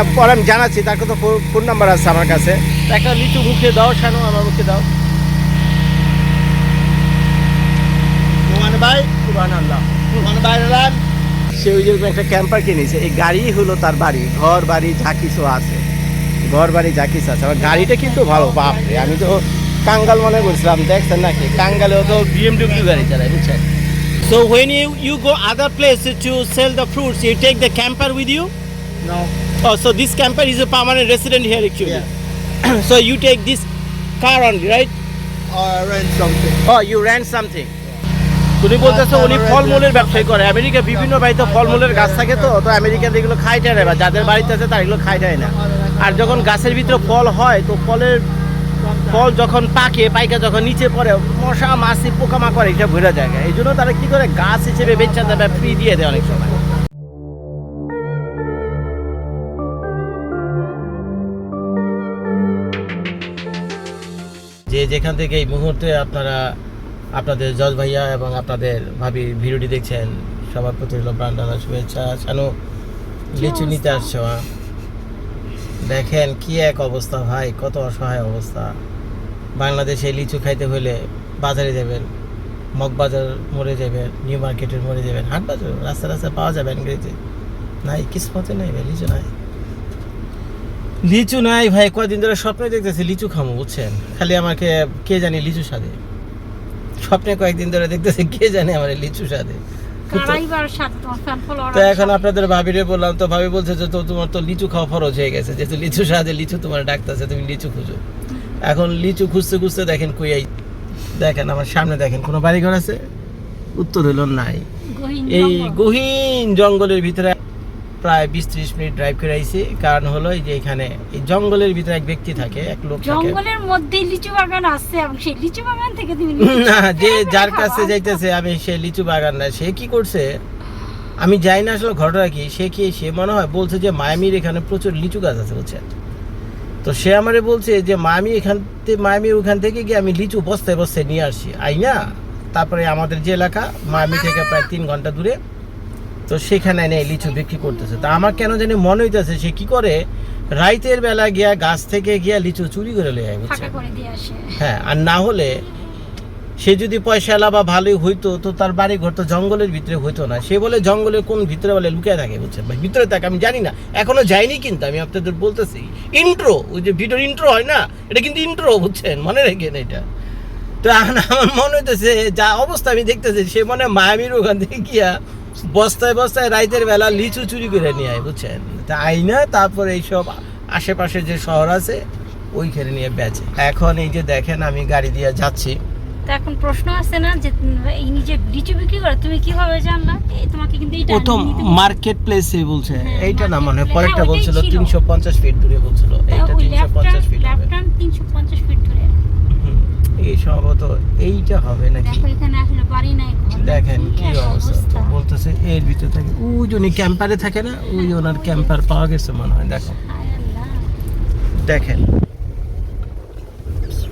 হ্যাঁ পরে আমি জানাচ্ছি তার কত ফোন নাম্বার আছে আমার কাছে তো একটা লিচু মুখে দাও শানু আমার মুখে দাও the land? সে ওই যে একটা ক্যাম্পার কিনেছে এই গাড়ি হলো তার বাড়ি ঘর বাড়ি যা কিছু আছে ঘর বাড়ি যা কিছু আছে আমার গাড়িটা কিন্তু ভালো বাপরে আমি তো কাঙ্গাল মনে করছিলাম দেখছেন নাকি কাঙ্গালেও তো বিএমডব্লিউ গাড়ি চালায় বুঝছেন So when you, you go other places to sell the fruits, you take the camper with you? No. Oh, so this camper is a permanent resident here actually. Yeah. so you take this car only, right? Or I rent something. Oh, you rent something. উনি বলতেছে উনি ফলমূলের ব্যবসায় করে America বিভিন্ন বাড়িতে ফলমূলের গাছ থাকে তো তো আমেরিকাতে এগুলো খাই টায় না বা যাদের বাড়িতে আছে তারা এগুলো খাই টায় না আর যখন গাছের ভিতরে ফল হয় তো ফলের ফল যখন পাকে পাইকা যখন নিচে পড়ে মশা মাছি পোকামাকড় এটা ভরে যায় এই জন্য তারা কি করে গাছ হিসেবে বেচা দেবে ফ্রি দিয়ে দেয় অনেক সময় যে যেখান থেকে এই মুহূর্তে আপনারা আপনাদের জজ ভাইয়া এবং আপনাদের ভাবি ভিডিওটি দেখছেন সবার প্রতি হলো প্রাণডালা শুভেচ্ছা। শানু লিচু নিতে আসছো? দেখেন কি এক অবস্থা ভাই কত অসহায় অবস্থা। বাংলাদেশে লিচু খাইতে হলে বাজারে যাবেন মগবাজার মরে যাবেন নিউ মার্কেটের মরে যাবেন হাট বাজার রাস্তা রাস্তায় পাওয়া যাবে ইংরেজি নাই কিসমতে নাই লিচু নাই। লিচু নাই ভাই কয়দিন ধরে স্বপ্নে দেখতেছি লিচু খামো বুঝছেন? খালি আমাকে কে জানি লিচু স্বাদে? স্বপ্নে কয়েকদিন ধরে দেখতেছি কে জানে আমার লিচু ফলোয়ার তো এখন আপনাদের ভাবিরে বললাম তো ভাবি বলছে যে তো তোমার তো লিচু খাওয়া ফরজ হয়ে গেছে যেহেতু লিচু স্বাদে লিচু তোমার ডাকতেছে তুমি লিচু খুঁজো। এখন লিচু খুঁজতে খুঁজতে দেখেন কই এই দেখেন আমার সামনে দেখেন কোনো বাড়িঘর আছে? উত্তর হলো নাই। এই গহীন জঙ্গলের ভিতরে প্রায় বিশ ত্রিশ মিনিট ড্রাইভ করে আইছি। কারণ হলো এই যে এখানে এই জঙ্গলের ভিতরে এক ব্যক্তি থাকে এক লোক থাকে। জঙ্গলের মধ্যে লিচু বাগান আছে এবং সেই লিচু বাগান থেকে তুমি না যে যার কাছে যাইতেছে আমি সে লিচু বাগান না। সে কি করছে? আমি যাই না আসলে ঘটনা কি। সে কি সে মনে হয় বলছে যে মায়ামির এখানে প্রচুর লিচু গাছ আছে বুঝছেন? তো সে আমারে বলছে যে মায়ামি এখান থেকে মায়ামির ওখান থেকে গিয়ে আমি লিচু বস্তায় বস্তায় নিয়ে আসছি। আই না তারপরে আমাদের যে এলাকা মায়ামি থেকে প্রায় তিন ঘণ্টা দূরে তো সেখানে এনে লিচু বিক্রি করতেছে। তা আমার কেন জানি মনে হইতেছে সে কি করে? রাইতের বেলা গিয়া গাছ থেকে গিয়া লিচু চুরি করে লয়ে আসে। হ্যাঁ আর না হলে সে যদি পয়সালা বা ভালোই হইতো তো তার বাড়ি ঘর তো জঙ্গলের ভিতরে হইতো না। সে বলে জঙ্গলের কোন ভিতরে বলে লুকিয়ে থাকে বুঝছেন? ভাই ভিতরে থাকে আমি জানি না। এখনও যাইনি কিন্তু আমি আপনাদের বলতেছি। ইন্ট্রো ওই যে ভিডিওর ইন্ট্রো হয় না? এটা কিন্তু ইন্ট্রো বুঝছেন? মনে রেখেন এটা। তো এখন আমার মনে হইতেছে যা অবস্থা আমি দেখতেছি সে মনে মায়ামির ওখান থেকে গিয়া বস্তায় বস্তায় রাইতের বেলা লিচু চুরি করে নিয়ে আয় বুঝছেন? তা আইনা তারপরে এইসব আশেপাশে যে শহর আছে ওইখানে নিয়ে বেচে। এখন এই যে দেখেন আমি গাড়ি দিয়ে যাচ্ছি। তো এখন প্রশ্ন আছে না যে এই নিজে লিচু বিক্রি করে তুমি কীভাবে জানলা? এই তোমাকে কিন্তু এইটা প্রথম মার্কেট প্লেসে বলছে। হ্যাঁ, এইটা না মনে পরেরটা বলছিল হ্যাঁ, ওইটাই ছিল। তিনশো পঞ্চাশ ফিট দূরে বলছিল। এইটা ওই তিনশো left পঞ্চাশ turn- ফিট হবে। left turn 350 ফিট হুম, এই সম্ভবত এইটা হবে নাকি? দেখেন কি অবস্থা। বলতেছে এর ভিতরে থাকে ওই জন্য ক্যাম্পারে থাকে না ওই ওনার ক্যাম্পার পাওয়া গেছে মনে হয় দেখো। দেখেন।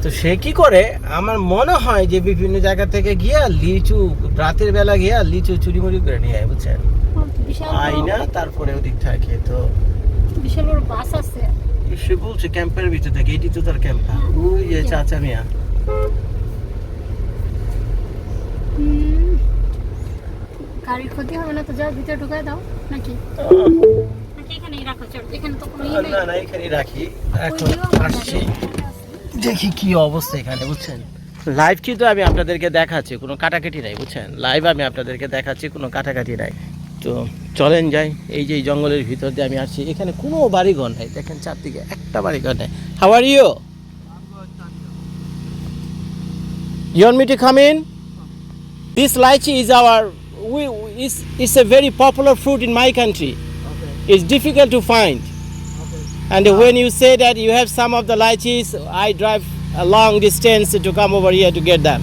তো সে কি করে? আমার মনে হয় যে বিভিন্ন জায়গা থেকে গিয়া লিচু রাতের বেলা গিয়া লিচু চুরি মুড়ি করে নিয়ে আয় বুঝছেন? বিশাল আই বড়- না তারপরে ওদিক থাকে তো বিশাল বড় বাস আছে। সে বলছে ক্যাম্পের ভিতরে থাকে এটি তো তার ক্যাম্পার ওই যে চাচা মিয়া। গাড়ির ক্ষতি হবে না তো যাও ভিতরে ঢুকায় দাও নাকি। দেখি কি অবস্থা এখানে বুঝছেন? লাইভ কিন্তু আমি আপনাদেরকে দেখাচ্ছি কোনো কাটাকাটি নাই বুঝছেন? লাইভ আমি আপনাদেরকে দেখাচ্ছি কোনো কাটাকাটি নাই। তো চলেন যাই এই যে জঙ্গলের ভিতর দিয়ে আমি আসছি। এখানে কোনো বাড়িঘর নাই দেখেন চারদিকে একটা বাড়িঘর নেই। How are you You want me to come in? This lychee is our, we, is, it's a very popular fruit in my country. Okay. It's difficult to find. Okay. And when you say that you have some of the lychees, I drive a long distance to come over here to get them.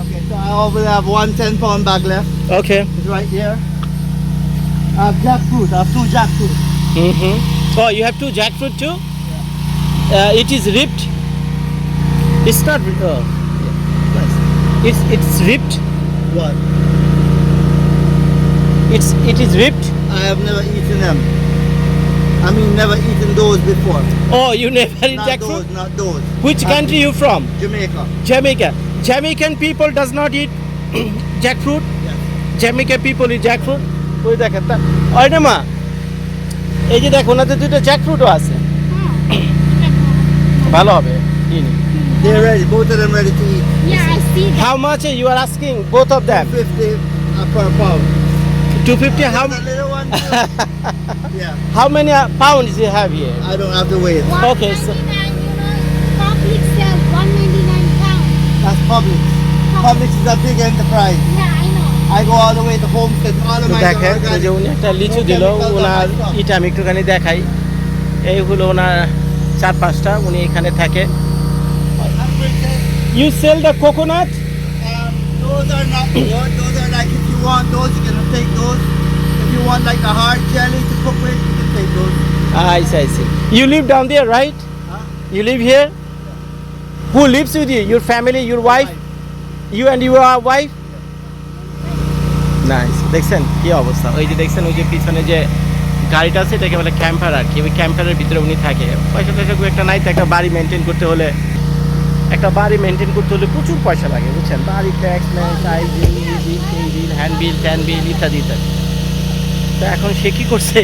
Okay, so I already have one 10 pound bag left. Okay. It's right here. I have jackfruit. I have two jackfruit. Mm-hmm. Oh, you have two jackfruit too? Uh, it is ripped. It's not. Oh. It's it's ripped. What? It's it is ripped. I have never eaten them. I mean, never eaten those before. Oh, you never Not jackfruit? those, not those. Which Uh, country you from? Jamaica. Jamaica. Jamaican people does not eat jackfruit. Yes. Jamaica people eat jackfruit. ওই দেখেন তা ওই না মা এই যে দেখো ওনাদের দুটো জ্যাকফ্রুটও আছে ভালো হবে কিনি They're ready. Both of them ready to eat. Yeah, I see that. How much are you are asking both of them? 50 uh, per pound. 250 how The little one. yeah. how many uh, pounds you have here? I don't have to wait. Okay, so- 199, you know, public sells 199 pounds. That's Publix. Publix is a big enterprise. Yeah, I know. I go all the way to Homestead. All of my দেখেন যে উনি একটা লিচু দিল ওনার ইটা আমি একটুখানি দেখাই এই হলো ওনার চার পাঁচটা উনি এখানে থাকে you sell the coconut Um, those are not good. Those are like if you want those, you can take those. If you want like a hard jelly to cook with, you can take those. I see, I see. You live down there, right? Huh? You live here? Yeah. Who lives with you? Your family, your wife? You and your wife? Nice দেখছেন কি অবস্থা ওই যে দেখছেন ওই যে পিছনে যে গাড়িটা আছে এটাকে বলে ক্যাম্পার আর কি ওই ক্যাম্পারের ভিতরে উনি থাকে পয়সা টয়সা খুব একটা নাই তো একটা বাড়ি মেনটেন করতে হলে একটা বাড়ি মেনটেন করতে হলে প্রচুর পয়সা লাগে, বুঝছেন? বাড়ি ট্যাক্স ম্যান টাইল বিল বিল হ্যান্ড বিল ট্যান বিল ইত্যাদি ইত্যাদি। তো এখন সে কী করছে?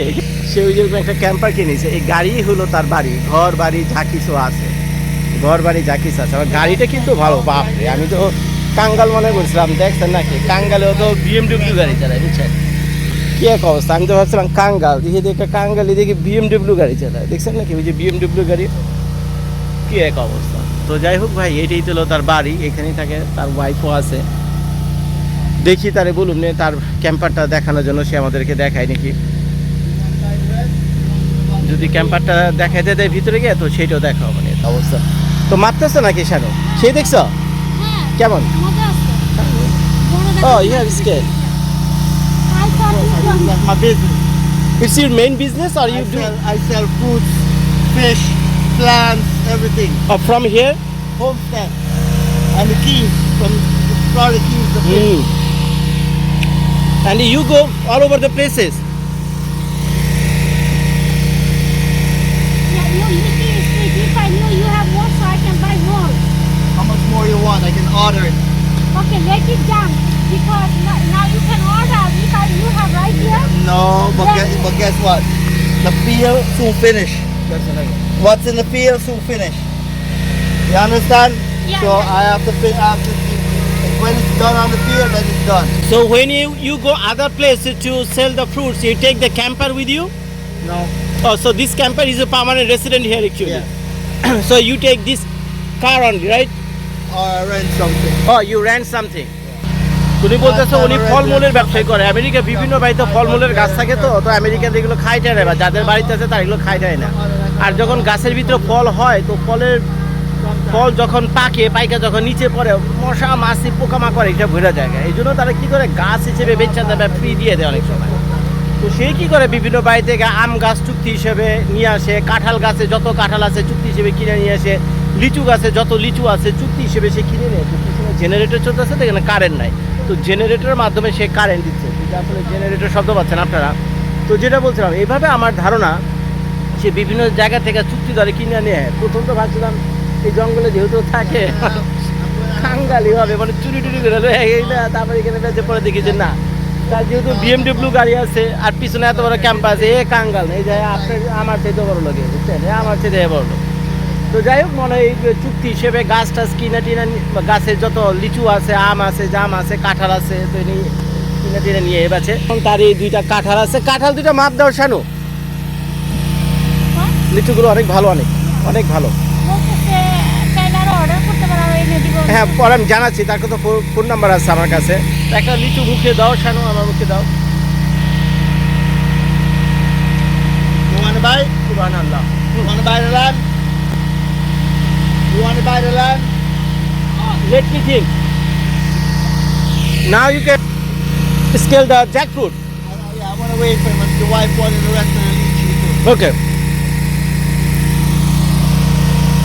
সে ওই যে একটা ক্যাম্পার কিনেছে। এই গাড়ি হলো তার বাড়ি, ঘর বাড়ি যা কিছু আছে। ঘর বাড়ি যা কিছু আছে। আবার গাড়িটা কিন্তু ভালো, বাপরে, আমি তো কাঙ্গাল মনে করছিলাম, দেখছেন নাকি? কাঙ্গালেও তো বিএমডব্লিউ গাড়ি চালায়, বুঝছেন? কি এক অবস্থা, আমি তো ভাবছিলাম কাঙ্গাল, দেখি দেখে কাঙ্গালি দেখি বিএমডব্লিউ গাড়ি চালায়। দেখছেন নাকি ওই যে বিএমডব্লিউ গাড়ি? কি এক অবস্থা। তো যাই হোক ভাই এটাই তো হলো তার বাড়ি এখানেই থাকে তার ওয়াইফও আছে। দেখি তারে বলুন নে তার ক্যাম্পারটা দেখানোর জন্য সে আমাদেরকে দেখায় নাকি? যদি ক্যাম্পারটা দেখাইতে দেয় ভিতরে গিয়ে তো সেইটাও দেখা হবে না অবস্থা তো মারতেছে নাকি শানো? সেই দেখছ? হ্যাঁ, কেমন? ও you have scale That's business. It's your main business R I you do sell, I sell fruits, fish, plants, everything. Oh, from here? Homestead. And the keys from the Florida Kings. The place. Hmm. And you go all over the places. Yeah, you, you if I knew you have more, so I can buy more. How much more you want? I can order. Okay, let it down because now you can order because you have right here. No, but guess, what? The bill to finish. What's in the field soon finish. You understand? Yeah, so yeah. I have to fin- I have to when it's done on the field, then it's done. so when you you go other places to sell the fruits you take the camper with you No. oh so this camper is a permanent resident here actually Yeah. so you take this car only right Or I rent something. Oh, you rent something. উনি বলতেছে আচ্ছা, উনি ফলমূলের ব্যবসায়ী করে। America বিভিন্ন বাড়িতে ফলমূলের গাছ থাকে তো তো আমেরিকান এগুলো খাই টায় না বা যাদের বাড়িতে আছে তারা এগুলো খাই টায় না। আর যখন গাছের ভিতরে ফল হয় তো ফলের ফল যখন পাকে পাইকা যখন নিচে পড়ে মশা মাছি পোকামাকড় এটা ভরে যায়। এই জন্য তারা কি করে? গাছ হিসেবে বেচা দেবে ফ্রি দিয়ে দেয় অনেক সময়। তো সে কি করে? বিভিন্ন বাড়ি থেকে আম গাছ চুক্তি হিসেবে নিয়ে আসে কাঁঠাল গাছে যত কাঁঠাল আছে চুক্তি হিসেবে কিনে নিয়ে আসে লিচু গাছে যত লিচু আছে চুক্তি হিসেবে সে কিনে নিয়ে। আসে জেনারেটর চলতেছে তো এখানে কারেন্ট নাই। তো জেনারেটরের মাধ্যমে সে কারেন্ট দিচ্ছে। ফলে জেনারেটর শব্দ পাচ্ছেন আপনারা। তো যেটা বলছিলাম এইভাবে আমার ধারণা সে বিভিন্ন জায়গা থেকে চুক্তি ধরে কিনে নিয়ে প্রথম তো ভাবছিলাম, এই জঙ্গলে যেহেতু থাকে, খাঙ্গালি হবে মানে চুরি টুরি করে তারপরে এখানে বেঁচে পরে দেখি যে না। তার যেহেতু বিএমডব্লিউ গাড়ি আছে, আর পিছনে এত বড় ক্যাম্প আছে এ কাঙ্গাল এই যে আপনার, আমার চাইতে বড় লোক বুঝছেন? আমার চাইতে বড় লোক। তো যাই হোক মনে হয় এই যে চুক্তি হিসেবে গাছ টাছ কিনা টিনা গাছের যত লিচু আছে আম আছে জাম আছে কাঁঠাল আছে তো এই নিয়ে কিনে টিনে নিয়ে এবাছে। তার এই দুইটা কাঁঠাল আছে। কাঁঠাল দুইটা মাপ দাও শানু হ্যাঁ? লিচুগুলো অনেক ভালো অনেক অনেক ভালো। এনে হ্যাঁ পরে আমি জানাচ্ছি তার কথা ফোন নাম্বার আছে আমার কাছে। একটা লিচু মুখে দাও শানু আমার মুখে দাও। buy? it? সুবহানাল্লাহ You want to buy the land? Let me think now you can scale the jackfruit I, yeah, I want to wait for him. The wife wanted the rest of the lychee too. okay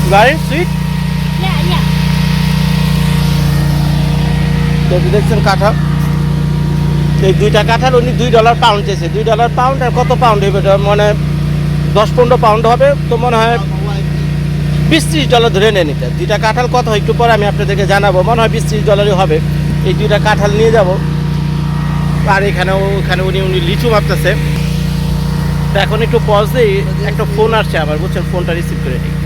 very sweet Yeah, yeah. তো দেখছেন কাঁঠাল এই দুইটা কাঁঠাল উনি দুই dollar pound চেয়েছে দুই ডলার পাউন্ড আর কত পাউন্ড হবে মানে দশ পনেরো পাউন্ড হবে তো মনে হয় বিশ ত্রিশ ডলার ধরে নিয়ে নিতে। দুইটা কাঁঠাল কত হয় একটু পরে আমি আপনাদেরকে জানাব। মনে হয় বিশ ত্রিশ ডলারই হবে। এই দুইটা কাঁঠাল নিয়ে যাব। আর এখানে ওখানে উনি উনি লিচু মাপতেছে। এখন একটু পজ দিই। একটা ফোন আসছে আবার বুঝছেন? ফোনটা রিসিভ করে নিই।